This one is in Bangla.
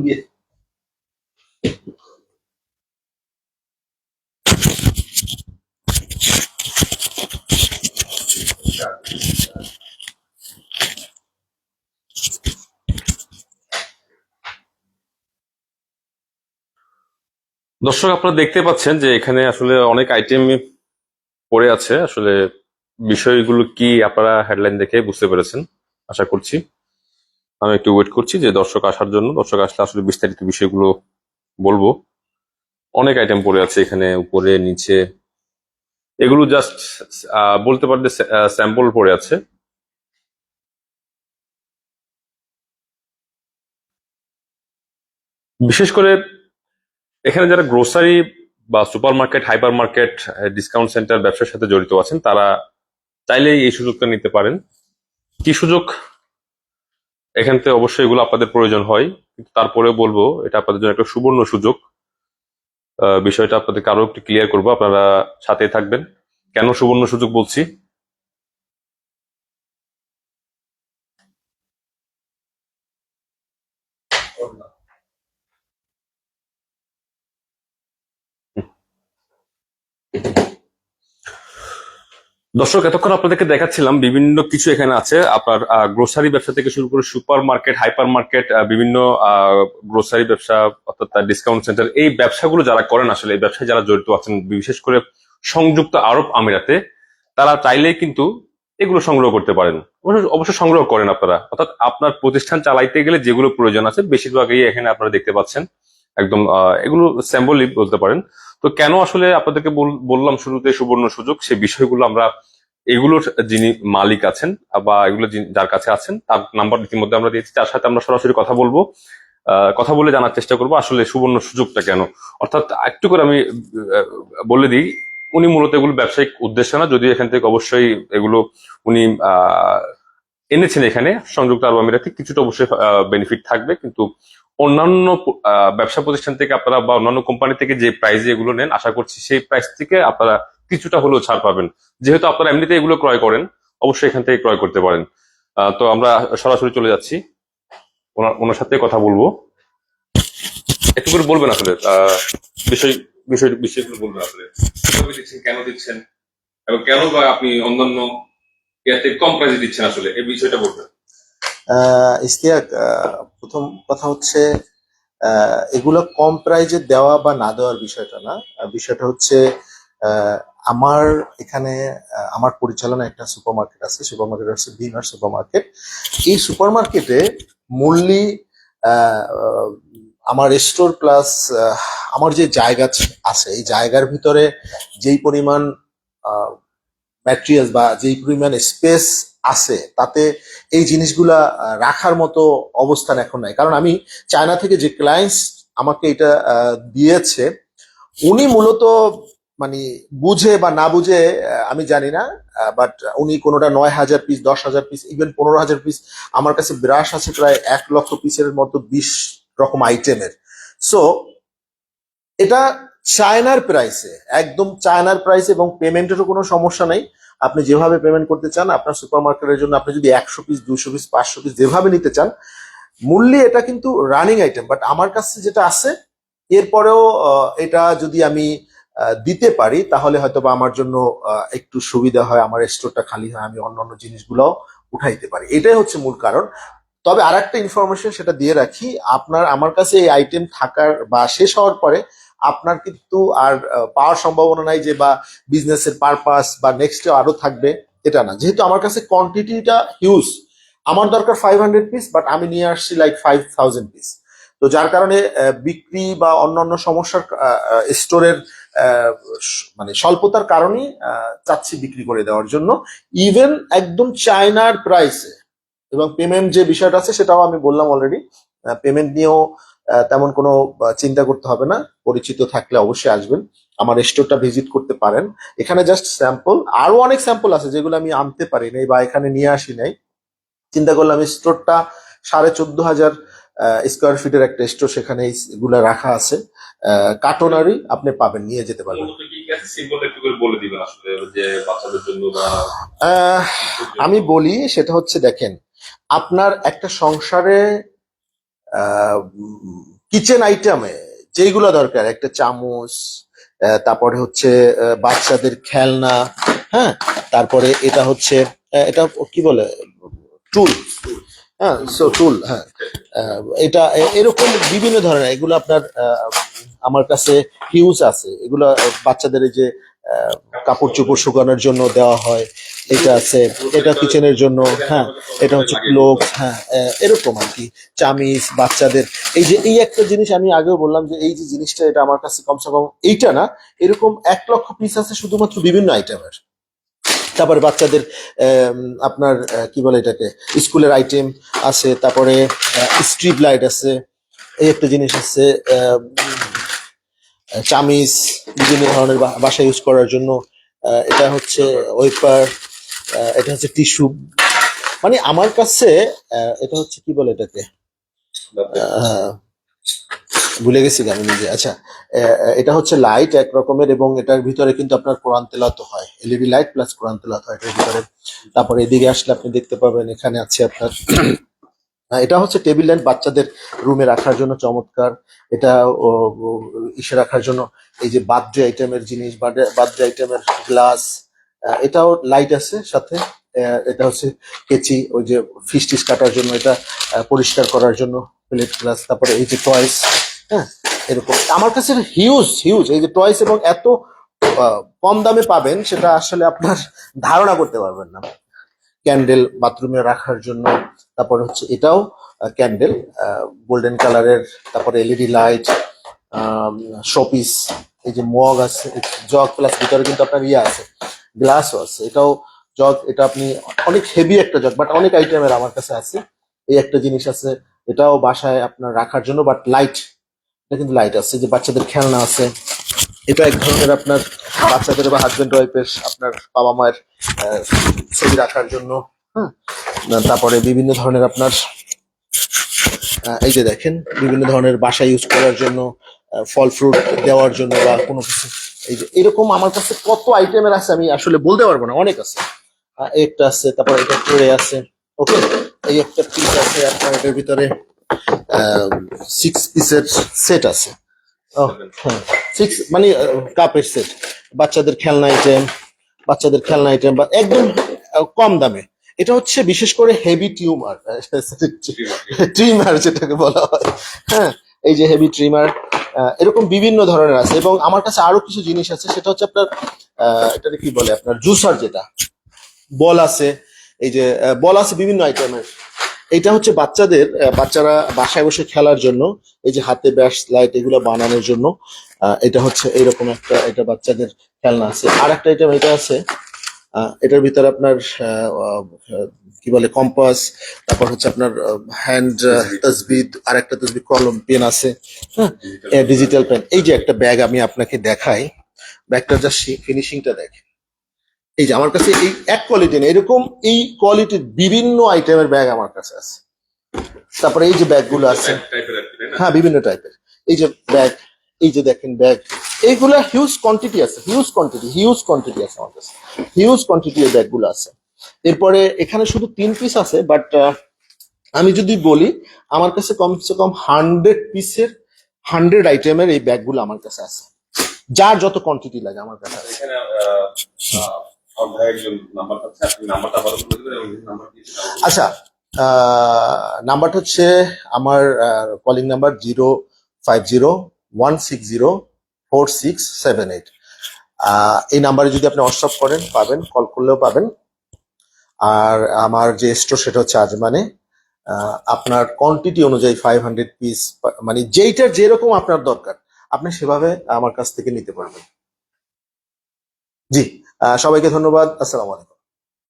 লুঙ্গি দর্শক, আপনারা দেখতে পাচ্ছেন যে এখানে আসলে অনেক আইটেম পড়ে আছে। আসলে বিষয়গুলো কি আপনারা হেডলাইন দেখে বুঝতে পেরেছেন, আশা করছি। আমি একটু ওয়েট করছি যে দর্শক আসার জন্য। দর্শক আসলে আসলে বিস্তারিত বিষয়গুলো বলব। অনেক আইটেম পড়ে আছে এখানে, উপরে, নিচে। এগুলো জাস্ট বলতে পারলে স্যাম্পল পড়ে আছে। বিশেষ করে এখানে যারা গ্রোসারি বা super market hyper market discount centre ব্যবসার সাথে জড়িত আছেন, তারা চাইলেই এই সুযোগটা নিতে পারেন। কি সুযোগ? এখান থেকে অবশ্যই এগুলো আপনাদের প্রয়োজন হয়। কিন্তু তারপরেও বলব, এটা আপনাদের জন্য একটা সুবর্ণ সুযোগ। বিষয়টা আপনাদেরকে আরও একটু ক্লিয়ার করব, আপনারা সাথে থাকবেন। কেন সুবর্ণ সুযোগ বলছি? দর্শক, এতক্ষণ আপনাদেরকে দেখাচ্ছিলাম বিভিন্ন কিছু এখানে আছে। আপনার গ্রোসারি ব্যবসা থেকে শুরু করে সুপার মার্কেট হাইপার মার্কেট বিভিন্ন গ্রোসারি ব্যবসা, অর্থাৎ ডিসকাউন্ট সেন্টার এই ব্যবসাগুলো যারা করেন, আসলে এই ব্যবসায় যারা জড়িত আছেন, বিশেষ করে সংযুক্ত আরব আমিরাতে, তারা চাইলেই কিন্তু এগুলো সংগ্রহ করতে পারেন। অবশ্য সংগ্রহ করেন আপনারা। অর্থাৎ আপনার প্রতিষ্ঠান চালাইতে গেলে যেগুলো প্রয়োজন আছে, বেশিরভাগই এখানে আপনারা দেখতে পাচ্ছেন। একদম এগুলো স্যাম্বলই বলতে পারেন। তো কেন আসলে আপনাদেরকে বল- বললাম শুরুতে সুবর্ণ সুযোগ? সেই বিষয়গুলো আমরা, এগুলোর যিনি মালিক আছেন, বা এগুলো যার কাছে আছেন, তার নাম্বার ইতিমধ্যে আমরা দিয়েছি, তার সাথে আমরা সরাসরি কথা বলব। কথা বলে জানার চেষ্টা করব আসলে সুবর্ণ সুযোগটা কেন? অর্থাৎ একটু করে আমি বলে দিই, উনি মূলত এগুলো ব্যবসায়িক উদ্দেশ্য না যদি এখান থেকে অবশ্যই এগুলো উনি এনেছেন এখানে, সংযুক্ত আরব আমিরাতে, কিছুটা অবশ্যই বেনিফিট থাকবে, কিন্তু অন্যান্য ব্যবসা প্রতিষ্ঠান থেকে আপনারা বা অন্যান্য কোম্পানি থেকে যে প্রাইজে এগুলো নেন, আশা করছি সেই প্রাইস থেকে আপনারা কিছুটা হলেও ছাড় পাবেন। যেহেতু আপনারা এমনিতে এগুলো ক্রয় করেন, অবশ্যই এখান থেকে ক্রয় করতে পারেন। তো আমরা সরাসরি চলে যাচ্ছি। ওনার ওনার সাথে কথা বলব। একটু করে বলবেন আসলে বিষয় বিষয়, বিষয়গুলো বলবেন আসলে। দিচ্ছেন, কেন দিচ্ছেন, এবং কেন বা আপনি অন্যান্য কম প্রাইসে দিচ্ছেন আসলে, এই বিষয়টা বলবেন। আহ, প্রথম কথা হচ্ছে এগুলো কম প্রাইজে দেওয়া বা না দেওয়ার বিষয়টা না। বিষয়টা হচ্ছে আমার এখানে আমার পরিচালনা একটা সুপার মার্কেট আছে সুপার মার্কেট হচ্ছে ভিনার সুপার মার্কেট এই সুপার মার্কেটে আহ, আমার স্টোর প্লাস আমার যে জায়গা আছে এই জায়গার ভিতরে যেই পরিমাণ ম্যাটেরিয়ালস বা যেই পরিমাণ স্পেস আছে, তাতে এই জিনিসগুলা রাখার মতো অবস্থান এখন নাই। কারণ আমি চায়না থেকে যে ক্লায়েন্টস আমাকে এটা দিয়েছে, উনি মূলত মানে বুঝে বা না বুঝে আমি জানি না বাট উনি কোনোটা নয় হাজার পিস দশ হাজার পিস ইভেন পনেরো হাজার পিস আমার কাছে ব্রাশ আছে, প্রায় এক লক্ষ পিসের মতো বিশ রকম আইটেমের সো এটা চায়নার প্রাইসে একদম চায়নার প্রাইস এবং পেমেন্টেরও কোনো সমস্যা নাই। আপনি যেভাবে পেমেন্ট করতে চান, আপনার সুপার মার্কেটের জন্য আপনি যদি একশো পিস দুশো পিস পাঁচশো পিস যেভাবে নিতে চান, মূল্যে এটা কিন্তু রানিং আইটেম বাট আমার কাছে যেটা আছে, এরপরেও এটা যদি আমি দিতে পারি, তাহলে হয়তো বা আমার জন্য একটু সুবিধা হয়, আমার স্টোরটা খালি হয়, আমি অন্যান্য জিনিসগুলো উঠাইতে পারি। এটাই হচ্ছে মূল কারণ। তবে আর একটা ইনফরমেশন সেটা দিয়ে রাখি, আপনার, আমার কাছে এই আইটেম থাকার বা শেষ হওয়ার পরে আপনার কিন্তু আর পাওয়ার সম্ভাবনা নাই যে বা বিজনেসের পারপাস বা নেক্সট আরও থাকবে, এটা না। যেহেতু আমার কাছে কোয়ান্টিটিটা হিউজ আমার দরকার ফাইভ হান্ড্রেড পিস বাট আমি নিয়ে আসছি লাইক ফাইভ থাউজেন্ড পিস তো যার কারণে বিক্রি বা অন্যান্য সমস্যার স্টোরের মানে স্বল্পতার কারণেই চাচ্ছি বিক্রি করে দেওয়ার জন্য। ইভেন একদম চায়নার প্রাইসে এবং পেমেন্ট যে বিষয়টা আছে সেটাও আমি বললাম অলরেডি পেমেন্ট নিয়েও তেমন কোনো চিন্তা করতে হবে না। পরিচিত থাকলে অবশ্যই আসবেন। আমার স্টোরটা ভিজিট করতে পারেন। এখানে জাস্ট স্যাম্পল আরও অনেক স্যাম্পল আছে যেগুলো আমি আনতে পারি নাই বা এখানে নিয়ে আসি নাই। চিন্তা করলাম স্টোরটা সাড়ে চোদ্দ হাজার স্কোয়ার ফিটের একটা স্টোর সেখানে এগুলা রাখা আছে। কার্টনারি আপনি পাবেন নিয়ে যেতে পারবেন। আমি বলি সেটা হচ্ছে দেখেন আপনার একটা সংসারে কিচেন আইটেমে যেইগুলো দরকার, একটা চামচ তারপরে হচ্ছে বাচ্চাদের খেলনা হ্যাঁ? তারপরে এটা হচ্ছে এটা কি বলে? টুল হ্যাঁ সো টুল হ্যাঁ। এটা এরকম বিভিন্ন ধরনের, এগুলো আপনার আমার কাছে হিউজ আছে। এগুলো বাচ্চাদের এই যে কাপড় চোপড় শুকানোর জন্য দেওয়া হয়। এটা আছে, এটা কিচেনের জন্য হ্যাঁ এটা হচ্ছে ক্লোভ হ্যাঁ এরকম আর কি চামিজ বাচ্চাদের। এই যে, এই একটা জিনিস আমি আগেও বললাম যে, এই যে জিনিসটা, এটা আমার কাছে কমসে কম এইটা না, এরকম এক লক্ষ পিস আছে শুধুমাত্র বিভিন্ন আইটেমের তারপরে বাচ্চাদের আপনার কি বলে এটাকে, স্কুলের আইটেম আছে, তারপরে স্ট্রিট লাইট আছে, এই একটা জিনিস আছে চামিজ, বিভিন্ন ধরনের বা- বাসায় ইউজ করার জন্য এটা হচ্ছে ওয়েপার এটা হচ্ছে টিস্যু। মানে আমার কাছে এটা হচ্ছে কি বলে এটাকে? ভুলে গেছি আমি নিজে। আচ্ছা এটা হচ্ছে লাইট এক রকমের এবং এটার ভিতরে কিন্তু আপনার কোরআন তেলাত হয়। এলইডি লাইট প্লাস কোরআন তেলাত হয় এটার ভিতরে। তারপরে এদিকে আসলে আপনি দেখতে পাবেন এখানে আছে আপনার এটা হচ্ছে টেবিল ল্যাম্প বাচ্চাদের রুমে রাখার জন্য চমৎকার। এটা ইসে রাখার জন্য এই যে বার্থডে আইটেমের জিনিস বার্থডে আইটেমের গ্লাস এটাও লাইট আছে সাথে। এটা হচ্ছে কেচি, ওই যে ফিশ টিস কাটার জন্য এটা পরিষ্কার করার জন্য প্লেট, গ্লাস, তারপরে এই যে টয়েস হ্যাঁ এরকম। আমার কাছে হিউজ হিউজ, এই যে টয়েস এবং এত কম দামে পাবেন, সেটা আসলে আপনার ধারণা করতে পারবেন না। ক্যান্ডেল বাথরুমে রাখার জন্য, তারপরে হচ্ছে এটাও ক্যান্ডেল গোল্ডেন কালারের, তারপরে এলইডি লাইট শোপিস, এই যে মগ আছে জগ প্লাস ভিতরে কিন্তু আপনার ইয়ে আছে, গ্লাসও আছে, এটাও জগ, এটা আপনি, অনেক হেভি একটা জগ বাট অনেক আইটেমের আমার কাছে আছে, এই একটা জিনিস আছে, এটাও বাসায় আপনার রাখার জন্য বাট লাইট এটা কিন্তু লাইট আছে যে বাচ্চাদের খেলনা আছে, এটা এক ধরনের আপনার বাচ্চাদের বা হাজবেন্ড ওয়াইফের আপনার বাবা মায়ের ছবি রাখার জন্য হ্যাঁ তারপরে বিভিন্ন ধরনের আপনার এই যে দেখেন, বিভিন্ন ধরনের বাসা ইউজ করার জন্য ফল ফ্রুট দেওয়ার জন্য বা কোনো কিছু। এই যে, এরকম আমার কাছে কত আইটেমের আছে আমি আসলে বলতে পারব না, অনেক আছে। একটা আছে, তারপর এটা ট্রে আছে ওকে এই একটা পিস আছে, আপনার এটার ভিতরে সিক্স পিসের সেট আছে। ও হ্যাঁ সিক্স মানে কাপের সেট বাচ্চাদের খেলনা আইটেম বাচ্চাদের খেলনা আইটেম বা একদম কম দামে। এটা হচ্ছে বিশেষ করে হেভি টিউমার ট্রিমার যেটাকে বলা হয়। হ্যাঁ এই যে হেভি ট্রিমার এরকম বিভিন্ন ধরনের আছে। এবং আমার কাছে আরও কিছু জিনিস আছে, সেটা হচ্ছে আপনার এটাকে কি বলে আপনার, জুসার যেটা। বল আছে, এই যে বল আছে বিভিন্ন আইটেমের এটা হচ্ছে বাচ্চাদের বাচ্চারা বাসায় বসে খেলার জন্য, এই যে হাতে ব্যাস লাইট এগুলো বানানোর জন্য। এটা হচ্ছে এইরকম একটা এটা বাচ্চাদের খেলনা আছে। আর একটা আইটেম এটা আছে এটার ভিতরে আপনার কি বলে কম্পাস তারপর হচ্ছে আপনার হ্যান্ড তসবিদ আর একটা তসবিদ কলম পেন আছে। হ্যাঁ ডিজিটাল পেন এই যে একটা ব্যাগ আমি আপনাকে দেখাই ব্যাগটার যা ফিনিশিংটা দেখেন। এই যে আমার কাছে এই এক কোয়ালিটি নেই এরকম এই কোয়ালিটির বিভিন্ন আইটেমের ব্যাগ আমার কাছে আছে। তারপরে এই যে ব্যাগগুলো আছে। হ্যাঁ বিভিন্ন টাইপের এই যে ব্যাগ এই যে দেখেন ব্যাগ এইগুলা হিউজ কোয়ান্টিটি আছে হিউজ কোয়ান্টিটি হিউজ কোয়ান্টিটি আছে আমার কাছে। হিউজ কোয়ান্টিটি এর ব্যাগগুলো আছে। এরপরে এখানে শুধু তিন পিস আছে বাট আমি যদি বলি আমার কাছে কমসে কম হান্ড্রেড পিসের হান্ড্রেড আইটেমের এই ব্যাগগুলো আমার কাছে আছে। যার যত কোয়ান্টিটি লাগে আমার কাছে আছে। আচ্ছা নাম্বারটা হচ্ছে আমার calling number zero five zero one six zero four six seven eight এই নাম্বারে যদি আপনি হোয়াটসঅ্যাপ করেন পাবেন কল করলেও পাবেন। আর আমার যে স্টোর সেটা হচ্ছে আজমানে। আহ, আপনার কোয়ান্টিটি অনুযায়ী ফাইভ হান্ড্রেড পিস মানে যেইটার যেরকম আপনার দরকার আপনি সেভাবে আমার কাছ থেকে নিতে পারবেন। জি সবাইকে ধন্যবাদ। আসসালামু আলাইকুম।